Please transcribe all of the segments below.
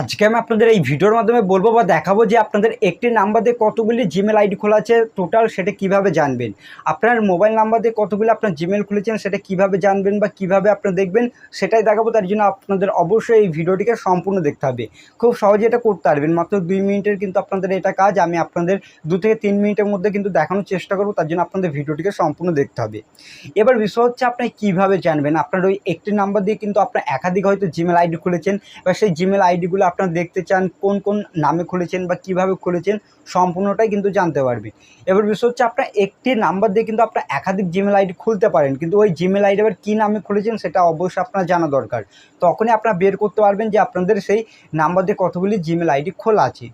আজকে আমি আপনাদের এই ভিডিওর মাধ্যমে বলব বা দেখাবো যে আপনাদের একটি নাম্বার দিয়ে কতগুলি জিমেল আইডি খোলা আছে টোটাল সেটা কীভাবে জানবেন। আপনার মোবাইল নাম্বার দিয়ে কতগুলি আপনার জিমেল খুলেছেন, সেটা কীভাবে জানবেন বা কীভাবে আপনারা দেখবেন, সেটাই দেখাবো, তার জন্য আপনাদের অবশ্যই এই ভিডিওটিকে সম্পূর্ণ দেখতে হবে। খুব সহজে এটা করতে পারবেন, মাত্র দুই মিনিটের কিন্তু আপনাদের এটা কাজ, আমি আপনাদের দু থেকে তিন মিনিটের মধ্যে কিন্তু দেখানোর চেষ্টা করব, তার জন্য আপনাদের ভিডিওটিকে সম্পূর্ণ দেখতে হবে। এবার বিষয় হচ্ছে আপনি কীভাবে জানবেন? আপনার ওই একটি নাম্বার দিয়ে কিন্তু আপনার একাধিক হয়তো জিমেল আইডি খুলেছেন বা সেই জিমেল আইডিগুলো আপনারা দেখতে চান কোন কোন নামে খুলেছেন বা কীভাবে খুলেছেন, সম্পূর্ণটাই কিন্তু জানতে পারবে এবার বিষয় হচ্ছে আপনার একটি নাম্বার দিয়ে কিন্তু আপনার একাধিক জিমেল আইডি খুলতে পারেন, কিন্তু ওই জিমেল আইডি আবার কী নামে খুলেছেন সেটা অবশ্যই আপনার জানা দরকার। তখনই আপনারা বের করতে পারবেন যে আপনাদের সেই নাম্বার দিয়ে কতগুলি জিমেল আইডি খোলা আছে।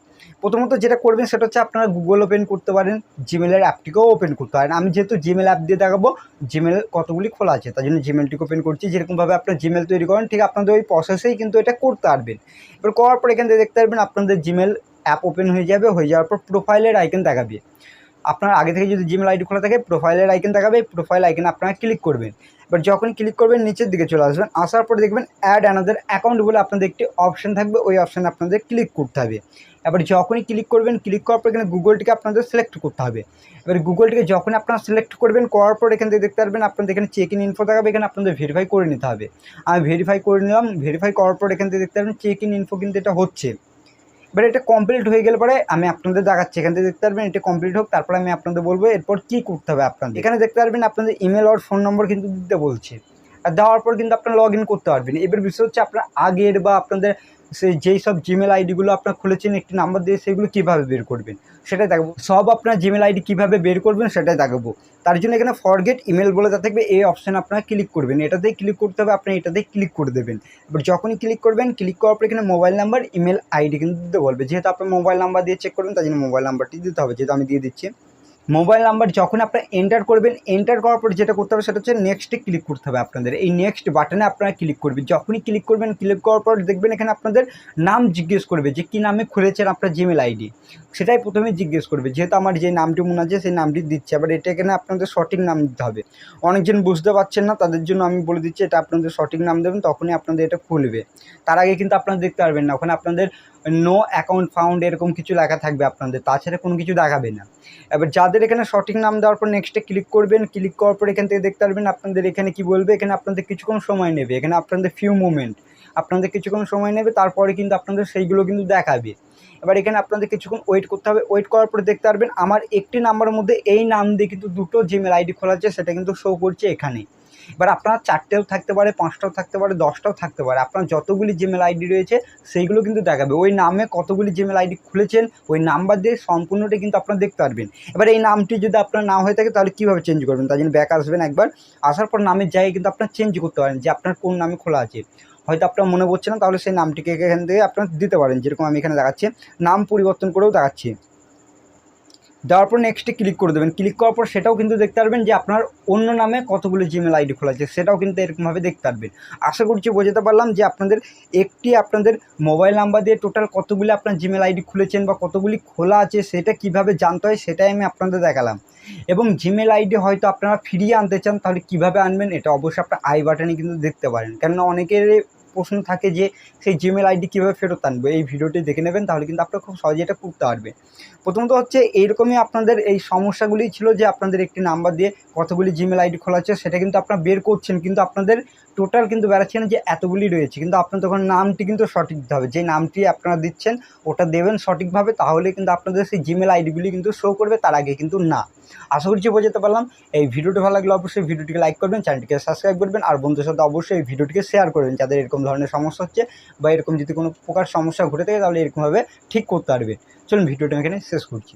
প্রথমত যেটা করবেন সেটা হচ্ছে আপনারা গুগল ওপেন করতে পারেন জিমেলের অ্যাপটিকেও ওপেন করতে পারেন। আমি যেহেতু জিমেল অ্যাপ দিয়ে দেখাবো জিমেল কতগুলি খোলা আছে, তার জন্য জিমেলটিকে ওপেন করছি। যেরকমভাবে আপনার জিমেল তৈরি করেন, ঠিক আপনাদের ওই প্রসেসেই কিন্তু এটা করতে পারবেন। এবার করার পর এখান থেকে দেখতে পারবেন, আপনাদের জিমেল অ্যাপ ওপেন হয়ে যাবে, হয়ে যাওয়ার পর প্রোফাইলের আইকন দেখাবে। আপনার আগে থেকে যদি জিমেল আইডি খোলা থাকে প্রোফাইলের আইকন দেখাবে প্রোফাইল আইকনে আপনারা ক্লিক করবেন। এবার যখন ক্লিক করবেন, নিচের দিকে চলে আসবেন, আসার পরে দেখবেন অ্যাড অ্যানাদার অ্যাকাউন্ট বলে আপনাদের একটি অপশান থাকবে, ওই অপশানে আপনাদের ক্লিক করতে হবে। এবার যখনই ক্লিক করবেন ক্লিক করার পর এখানে গুগলটিকে আপনাদের সিলেক্ট করতে হবে। এবার গুগলটিকে যখন আপনারা সিলেক্ট করবেন, করার পর এখান থেকে দেখতে পারবেন, আপনাদের এখানে চেক ইন ইনফো দেখাবে, এখানে আপনাদের ভেরিফাই করে নিতে হবে। আমি ভেরিফাই করে নিলাম ভেরিফাই করার পর এখান থেকে দেখতে পারবেন চেক ইন ইনফো কিন্তু এটা হচ্ছে। এবার এটা কমপ্লিট হয়ে গেলে পরে আমি আপনাদের দেখাচ্ছি। এখান থেকে দেখতে পারবেন, এটা কমপ্লিট হোক, তারপরে আমি আপনাদের বলব এরপর কি করতে হবে আপনাদের। এখানে দেখতে পারবেন আপনাদের ইমেল আর ফোন নম্বর কিন্তু দিতে বলছে। আর দেওয়ার পর কিন্তু আপনারা লগ ইন করতে পারবেন। এবার বিষয় হচ্ছে আপনার আগের বা আপনাদের সেই যেই সব জিমেল আইডিগুলো আপনার খুলেছেন, একটি নাম্বার দিয়ে সেগুলো কীভাবে বের করবেন, সেটাই দেখাবো। সব আপনার জিমেল আইডি কীভাবে বের করবেন, সেটাই দেখাবো। তার জন্য এখানে ফরগেট ইমেল বলে যা থাকবে, এই অপশানে আপনারা ক্লিক করবেন। এটাতেই ক্লিক করতে হবে, আপনি এটাতেই ক্লিক করে দেবেন। এবার যখনই ক্লিক করবেন ক্লিক করার পর এখানে মোবাইল নাম্বার ইমেল আইডি কিন্তু দিতে বলবে। যেহেতু আপনার মোবাইল নাম্বার দিয়ে চেক করবেন, তার জন্য মোবাইল নাম্বারটি দিতে হবে। যেহেতু আমি দিয়ে দিচ্ছি। মোবাইল নাম্বার যখন আপনারা এন্টার করবেন এন্টার করার পর যেটা করতে হবে সেটা হচ্ছে নেক্সটে ক্লিক করতে হবে আপনাদের। এই নেক্সট বাটনে আপনারা ক্লিক করবেন। যখনই ক্লিক করবেন ক্লিক করার পর দেখবেন এখানে আপনাদের নাম জিজ্ঞেস করবে যে কী নামে খুলেছেন আপনার জিমেল আইডি সেটাই প্রথমে জিজ্ঞেস করবে, যেহেতু আমার যে নামটি মনে আছে সেই নামটি দিচ্ছে, আবার এটা এখানে আপনাদের সঠিক নাম দিতে হবে। অনেকজন বুঝতে পারছেন না, তাদের জন্য আমি বলে দিচ্ছি, এটা আপনাদের সঠিক নাম দেবেন, তখনই আপনাদের এটা খুলবে। তার আগে কিন্তু আপনারা দেখতে পারবেন না, ওখানে আপনাদের নো অ্যাকাউন্ট ফাউন্ড এরকম কিছু লেখা থাকবে আপনাদের, তাছাড়া কোনো কিছু দেখাবে না। এবার যাদের এখানে সঠিক নাম দেওয়ার পর নেক্সটে ক্লিক করবেন ক্লিক করার পর এখান থেকে দেখতে পারবেন আপনাদের এখানে কি বলবে, এখানে আপনাদের কিছুক্ষণ সময় নেবে, এখানে আপনাদের ফিউ মুমেন্ট আপনাদের কিছুক্ষণ সময় নেবে, তারপরে কিন্তু আপনাদের সেইগুলো কিন্তু দেখাবে। এবার এখানে আপনাদের কিছুক্ষণ ওয়েট করতে হবে ওয়েট করার পরে দেখতে পারবেন আমার একটি নাম্বারের মধ্যে এই নাম দিয়ে কিন্তু দুটো জিমেল আইডি খোলা আছে, সেটা কিন্তু শো করছে এখানে। এবার আপনার চারটেও থাকতে পারে, পাঁচটাও থাকতে পারে, দশটাও থাকতে পারে। আপনার যতগুলি জিমেল আইডি রয়েছে, সেইগুলো কিন্তু দেখাবে। ওই নামে কতগুলি জিমেল আইডি খুলেছেন, ওই নাম্বার দিয়ে সম্পূর্ণটা কিন্তু আপনারা দেখতে পারবেন। এবার এই নামটি যদি আপনার না হয়ে থাকে, তাহলে কীভাবে চেঞ্জ করবেন? তার জন্য ব্যাক আসবেন একবার। আসার পর নামের জায়গায় কিন্তু আপনার চেঞ্জ করতে পারেন যে আপনার কোন নামে খোলা আছে। হয়তো আপনার মনে পড়ছে না, তাহলে সেই নামটিকে এখান থেকে আপনার দিতে পারেন। যেরকম আমি এখানে দেখাচ্ছি, নাম পরিবর্তন করেও দেখাচ্ছি। দেওয়ার পর নেক্সটে ক্লিক করে দেবেন। ক্লিক করার পর সেটাও কিন্তু দেখতে পারবেন যে আপনার অন্য নামে কতগুলো জিমেল আইডি খোলা আছে, সেটাও কিন্তু এরকমভাবে দেখতে পারবেন। আশা করছি বোঝাতে পারলাম যে আপনাদের একটি আপনাদের মোবাইল নাম্বার দিয়ে টোটাল কতগুলি আপনার জিমেল আইডি খুলেছেন বা কতগুলি খোলা আছে, সেটা কীভাবে জানতে হয় সেটাই আমি আপনাদের দেখালাম। এবং জিমেল আইডি হয়তো আপনারা ফিরিয়ে আনতে চান, তাহলে কীভাবে আনবেন, এটা অবশ্যই আপনার আই বাটনে কিন্তু দেখতে পারেন। কেননা অনেকের প্রশ্ন থাকে যে সেই জিমেল আইডি কীভাবে ফেরত আনবে? এই ভিডিওটি দেখে নেবেন, তাহলে কিন্তু আপনারা খুব সহজে এটা করতে পারবে প্রথমত হচ্ছে, এইরকমই আপনাদের এই সমস্যাগুলি ছিল যে আপনাদের একটি নাম্বার দিয়ে কতগুলি জিমেল আইডি খোলা আছে, সেটা কিন্তু আপনারা বের করছেন, কিন্তু আপনাদের টোটাল কিন্তু বেড়াচ্ছেন যে এতগুলি রয়েছে। কিন্তু আপনার তখন নামটি কিন্তু সঠিক দিতে হবে। যে নামটি আপনারা দিচ্ছেন, ওটা দেবেন সঠিকভাবে, তাহলে কিন্তু আপনাদের সেই জিমেল আইডিগুলি কিন্তু শো করবে, তার আগে কিন্তু না। আশা করছি বোঝাতে পারলাম। এই ভিডিওটি ভালো লাগলে অবশ্যই ভিডিওটিকে লাইক করবেন, চ্যানেলটিকে সাবস্ক্রাইব করবেন, আর বন্ধুদের সাথে অবশ্যই এই ভিডিওটিকে শেয়ার করবেন, যাদের এরকম ধরনের সমস্যা হচ্ছে বা এরকম যদি কোনো প্রকার সমস্যা ঘটে থাকে তাহলে এরকমভাবে ঠিক করতে পারবে। চলুন ভিডিওটা আমি এখানে শেষ করছি।